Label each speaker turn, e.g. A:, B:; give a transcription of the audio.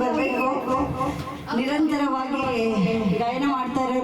A: ಬರಬೇಕು. ನಿರಂತರವಾಗಿ ಗಾಯನ ಮಾಡ್ತಾ ಇರೋ